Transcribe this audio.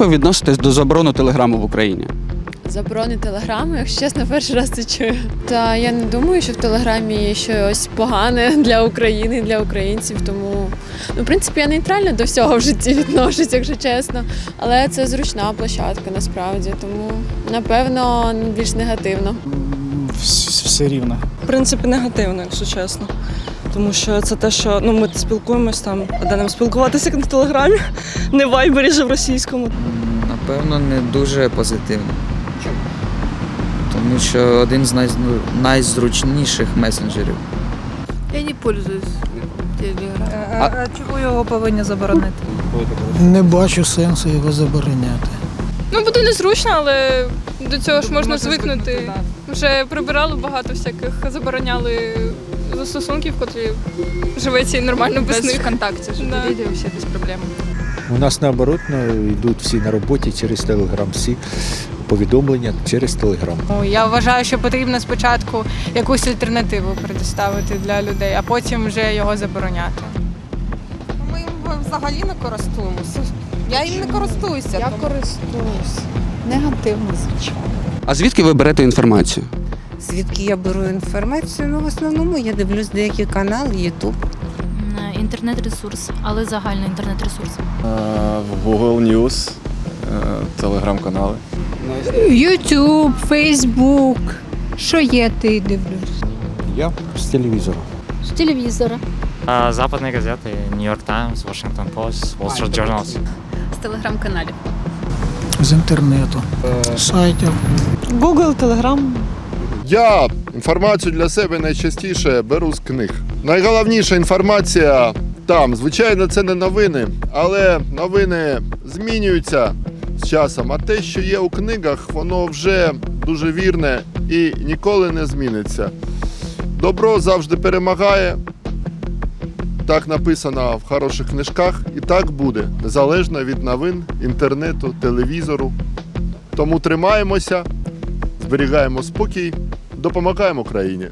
Як ви відноситесь до заборони телеграму в Україні? Заборони телеграму, якщо чесно, перший раз це чую. Та я не думаю, що в телеграмі є щось погане для України, для українців. Тому, ну, в принципі, я нейтрально до всього в житті відношусь, якщо чесно. Але це зручна площадка насправді, тому напевно більш негативно. Все рівно. В принципі, негативно, якщо чесно. Тому що це те, що ну, ми спілкуємось там, а де нам спілкуватися як на телеграмі, не в вайбері же в російському. Напевно, не дуже позитивно. Тому що один з най... найзручніших месенджерів. Я не пользуюсь телеграмом. А- А чого його повинні заборонити? Не бачу сенсу його забороняти. Ну, буде незручно, але до цього ж можна звикнути. Вже прибирали багато всяких, забороняли застосунків, котрі живеться і нормально без, них. ВКонтакте же, Да. вообще без проблем. У нас наоборот ну, йдуть всі на роботі через Телеграм, всі повідомлення через Телеграм. Ну, Я вважаю, що потрібно спочатку якусь альтернативу предоставити для людей, а потім вже його забороняти. Ми їм взагалі не користуємося. Я їм не користуюся. Я користуюсь. Негативно, звичайно. А звідки ви берете інформацію? Звідки я беру інформацію? Ну, в основному я дивлюсь деякі канали, Ютуб. Е, Інтернет-ресурс, але загальний інтернет-ресурс. В Google News, телеграм-канали. Ютуб, Фейсбук. Що є, ти дивлюсь? Я з телевізора. З телевізора. Западные газеты, Нью-Йорк Таймс, Вашингтон Пост, Wall Street Journal. З телеграм-каналів. З інтернету, сайтів. Google, Telegram. Я інформацію для себе найчастіше беру з книг. Найголовніша інформація там. Звичайно, це не новини, але новини змінюються з часом. А те, що є у книгах, воно вже дуже вірне і ніколи не зміниться. Добро завжди перемагає. Так написано в хороших книжках, і так буде, незалежно від новин, інтернету, телевізору. Тому тримаємося, зберігаємо спокій, допомагаємо країні.